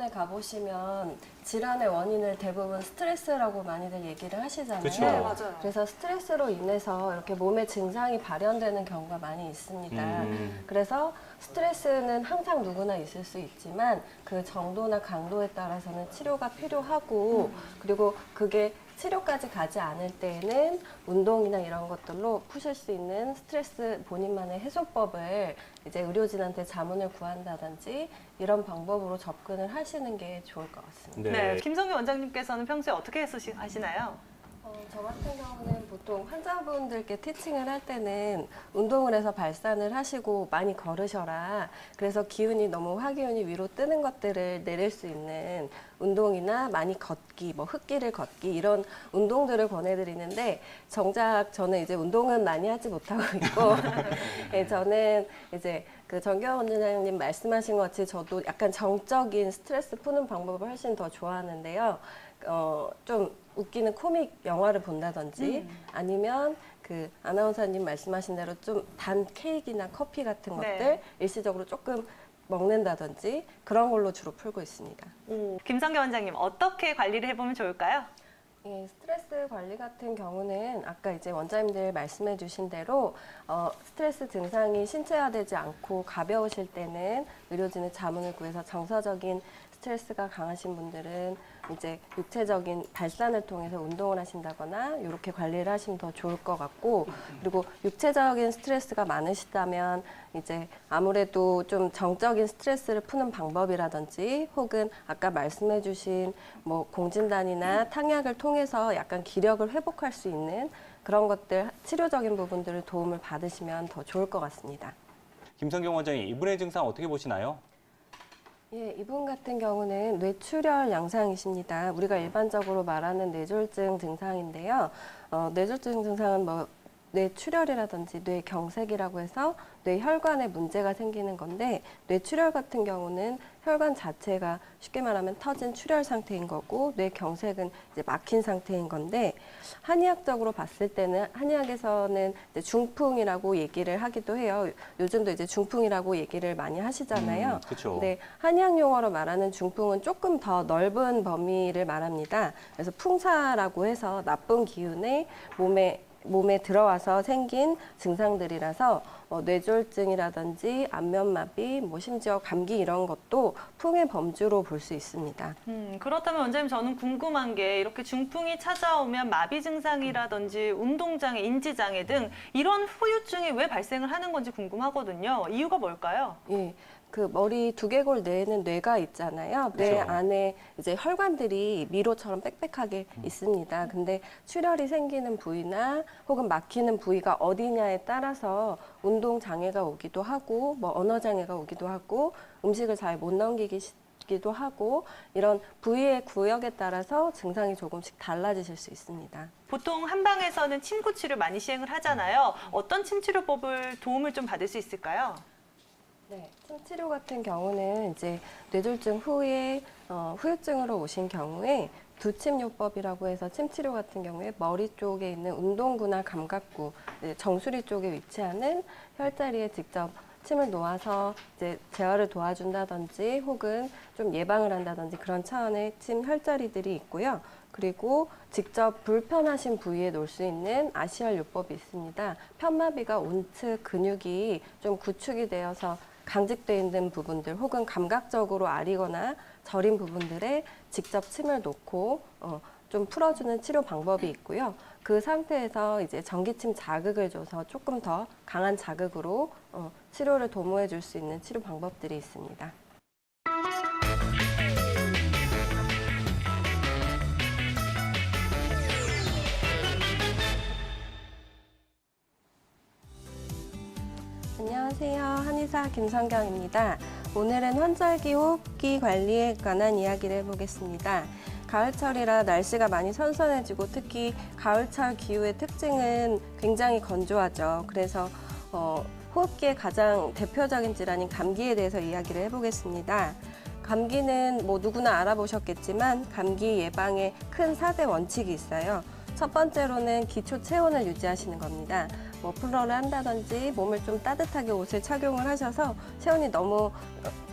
병원에 가보시면 질환의 원인을 대부분 스트레스라고 많이들 얘기를 하시잖아요. 그쵸. 네, 맞아요. 그래서 스트레스로 인해서 이렇게 몸에 증상이 발현되는 경우가 많이 있습니다. 음. 그래서 스트레스는 항상 누구나 있을 수 있지만 그 정도나 강도에 따라서는 치료가 필요하고 그리고 그게 치료까지 가지 않을 때에는 운동이나 이런 것들로 푸실 수 있는 스트레스 본인만의 해소법을 이제 의료진한테 자문을 구한다든지 이런 방법으로 접근을 하시는 게 좋을 것 같습니다. 네. 네. 김성규 원장님께서는 평소에 어떻게 하시나요? 어, 저 같은 경우는 보통 환자분들께 티칭을 할 때는 운동을 해서 발산을 하시고 많이 걸으셔라. 그래서 기운이 너무 화기운이 위로 뜨는 것들을 내릴 수 있는 운동이나 많이 걷기, 뭐 흙길을 걷기 이런 운동들을 권해드리는데 정작 저는 이제 운동은 많이 하지 못하고 있고 예, 저는 이제 그 정경원 원장님 말씀하신 것 같이 저도 약간 정적인 스트레스 푸는 방법을 훨씬 더 좋아하는데요. 어, 좀 웃기는 코믹 영화를 본다든지 아니면 그 아나운서님 말씀하신 대로 좀 단 케이크나 커피 같은 네. 것들 일시적으로 조금 먹는다든지 그런 걸로 주로 풀고 있습니다. 김성규 원장님 어떻게 관리를 해보면 좋을까요? 이 스트레스 관리 같은 경우는 아까 이제 원장님들 말씀해 주신 대로 어, 스트레스 증상이 신체화되지 않고 가벼우실 때는 의료진의 자문을 구해서 정서적인 스트레스가 강하신 분들은 이제 육체적인 발산을 통해서 운동을 하신다거나 이렇게 관리를 하시면 더 좋을 것 같고 그리고 육체적인 스트레스가 많으시다면 이제 아무래도 좀 정적인 스트레스를 푸는 방법이라든지 혹은 아까 말씀해 주신 뭐 공진단이나 탕약을 통해서 약간 기력을 회복할 수 있는 그런 것들 치료적인 부분들을 도움을 받으시면 더 좋을 것 같습니다. 김성경 원장님, 이분의 증상 어떻게 보시나요? 예, 이분 같은 경우는 뇌출혈 양상이십니다. 우리가 일반적으로 말하는 뇌졸중 증상인데요. 어, 뇌졸중 증상은 뭐 뇌출혈이라든지 뇌경색이라고 해서 뇌혈관에 문제가 생기는 건데 뇌출혈 같은 경우는 혈관 자체가 쉽게 말하면 터진 출혈 상태인 거고 뇌경색은 이제 막힌 상태인 건데 한의학적으로 봤을 때는 한의학에서는 중풍이라고 얘기를 하기도 해요. 요즘도 이제 중풍이라고 얘기를 많이 하시잖아요. 음, 그쵸. 네, 한의학 용어로 말하는 중풍은 조금 더 넓은 범위를 말합니다. 그래서 풍사라고 해서 나쁜 기운이 몸에 몸에 들어와서 생긴 증상들이라서 어, 뇌졸중이라든지 안면마비, 뭐 심지어 감기 이런 것도 풍의 범주로 볼 수 있습니다. 음, 그렇다면 원장님 저는 궁금한 게 이렇게 중풍이 찾아오면 마비 증상이라든지 운동장애, 인지장애 등 이런 후유증이 왜 발생을 하는 건지 궁금하거든요. 이유가 뭘까요? 예. 그 머리 두개골 내에는 뇌가 있잖아요. 뇌 그렇죠. 안에 이제 혈관들이 미로처럼 빽빽하게 있습니다. 근데 출혈이 생기는 부위나 혹은 막히는 부위가 어디냐에 따라서 운동 장애가 오기도 하고 뭐 언어 장애가 오기도 하고 음식을 잘 못 넘기기 기도 하고 이런 부위의 구역에 따라서 증상이 조금씩 달라지실 수 있습니다. 보통 한방에서는 침구 치료 많이 시행을 하잖아요. 어떤 침 치료법을 도움을 좀 받을 수 있을까요? 네, 침 치료 같은 경우는 이제 뇌졸중 후에 어, 후유증으로 오신 경우에 두침요법이라고 해서 침 치료 같은 경우에 머리 쪽에 있는 운동구나 감각구, 네, 정수리 쪽에 위치하는 혈자리에 직접 침을 놓아서 이제 제어를 도와준다든지 혹은 좀 예방을 한다든지 그런 차원의 침 혈자리들이 있고요. 그리고 직접 불편하신 부위에 놓을 수 있는 아시얼 요법이 있습니다. 편마비가 온측 근육이 좀 구축이 되어서 강직되어 있는 부분들 혹은 감각적으로 아리거나 저린 부분들에 직접 침을 놓고 어, 좀 풀어주는 치료 방법이 있고요. 그 상태에서 이제 전기침 자극을 줘서 조금 더 강한 자극으로 어, 치료를 도모해 줄 수 있는 치료 방법들이 있습니다. 안녕하세요. 한의사 김성경입니다. 오늘은 환절기 호흡기 관리에 관한 이야기를 해보겠습니다. 가을철이라 날씨가 많이 선선해지고 특히 가을철 기후의 특징은 굉장히 건조하죠. 그래서 어, 호흡기의 가장 대표적인 질환인 감기에 대해서 이야기를 해보겠습니다. 감기는 뭐 누구나 알아보셨겠지만 감기 예방에 큰 4대 원칙이 있어요. 첫 번째로는 기초 체온을 유지하시는 겁니다. 머플러를 한다든지 몸을 좀 따뜻하게 옷을 착용을 하셔서 체온이 너무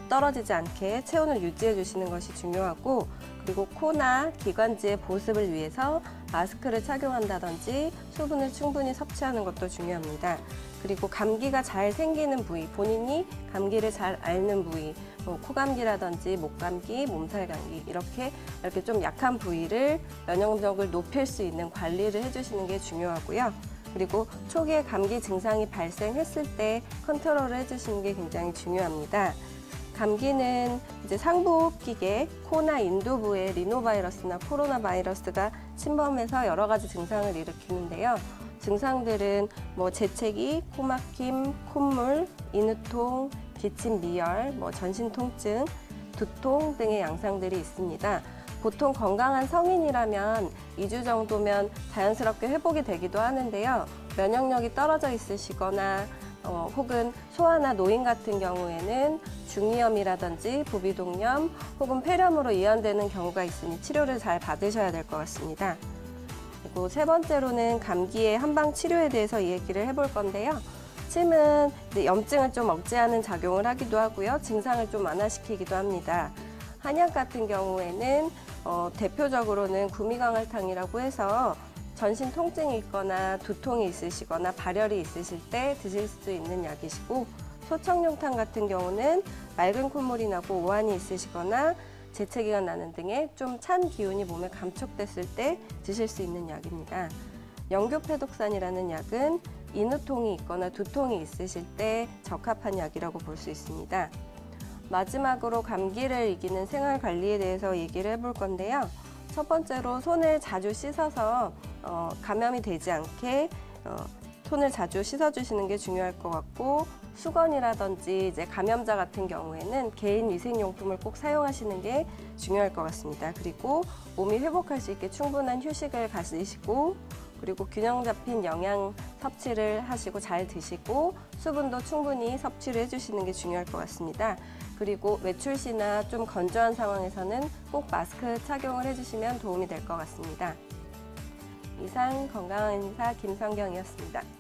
떨어지지 않게 체온을 유지해 주시는 것이 중요하고 그리고 코나 기관지의 보습을 위해서 마스크를 착용한다든지 수분을 충분히 섭취하는 것도 중요합니다. 그리고 감기가 잘 생기는 부위, 본인이 감기를 잘 앓는 부위, 뭐 코감기라든지 목감기, 몸살 감기 이렇게 이렇게 좀 약한 부위를 면역력을 높일 수 있는 관리를 해주시는 게 중요하고요. 그리고 초기에 감기 증상이 발생했을 때 컨트롤을 해주시는 게 굉장히 중요합니다. 감기는 이제 상부호흡기계, 코나 인두부에 리노바이러스나 코로나 바이러스가 침범해서 여러 가지 증상을 일으키는데요. 증상들은 뭐 재채기, 코막힘, 콧물, 인후통, 기침 미열, 뭐 전신 통증, 두통 등의 양상들이 있습니다. 보통 건강한 성인이라면 2주 정도면 자연스럽게 회복이 되기도 하는데요. 면역력이 떨어져 있으시거나 어, 혹은 소아나 노인 같은 경우에는 중이염이라든지 부비동염 혹은 폐렴으로 이완되는 경우가 있으니 치료를 잘 받으셔야 될 것 같습니다. 그리고 세 번째로는 감기의 한방 치료에 대해서 얘기를 해볼 건데요. 침은 염증을 좀 억제하는 작용을 하기도 하고요. 증상을 좀 완화시키기도 합니다. 한약 같은 경우에는 어, 대표적으로는 구미강알탕이라고 해서 전신 통증이 있거나 두통이 있으시거나 발열이 있으실 때 드실 수 있는 약이시고 소청룡탕 같은 경우는 맑은 콧물이 나고 오한이 있으시거나 재채기가 나는 등의 좀 찬 기운이 몸에 감촉됐을 때 드실 수 있는 약입니다. 영교패독산이라는 약은 인후통이 있거나 두통이 있으실 때 적합한 약이라고 볼 수 있습니다. 마지막으로 감기를 이기는 생활 관리에 대해서 얘기를 해볼 건데요. 첫 번째로 손을 자주 씻어서 어, 감염이 되지 않게 어, 손을 자주 씻어주시는 게 중요할 것 같고 수건이라든지 이제 감염자 같은 경우에는 개인 위생용품을 꼭 사용하시는 게 중요할 것 같습니다. 그리고 몸이 회복할 수 있게 충분한 휴식을 가지시고 그리고 균형 잡힌 영양 섭취를 하시고 잘 드시고 수분도 충분히 섭취를 해주시는 게 중요할 것 같습니다. 그리고 외출 시나 좀 건조한 상황에서는 꼭 마스크 착용을 해주시면 도움이 될 것 같습니다. 이상 건강한 인사 김성경이었습니다.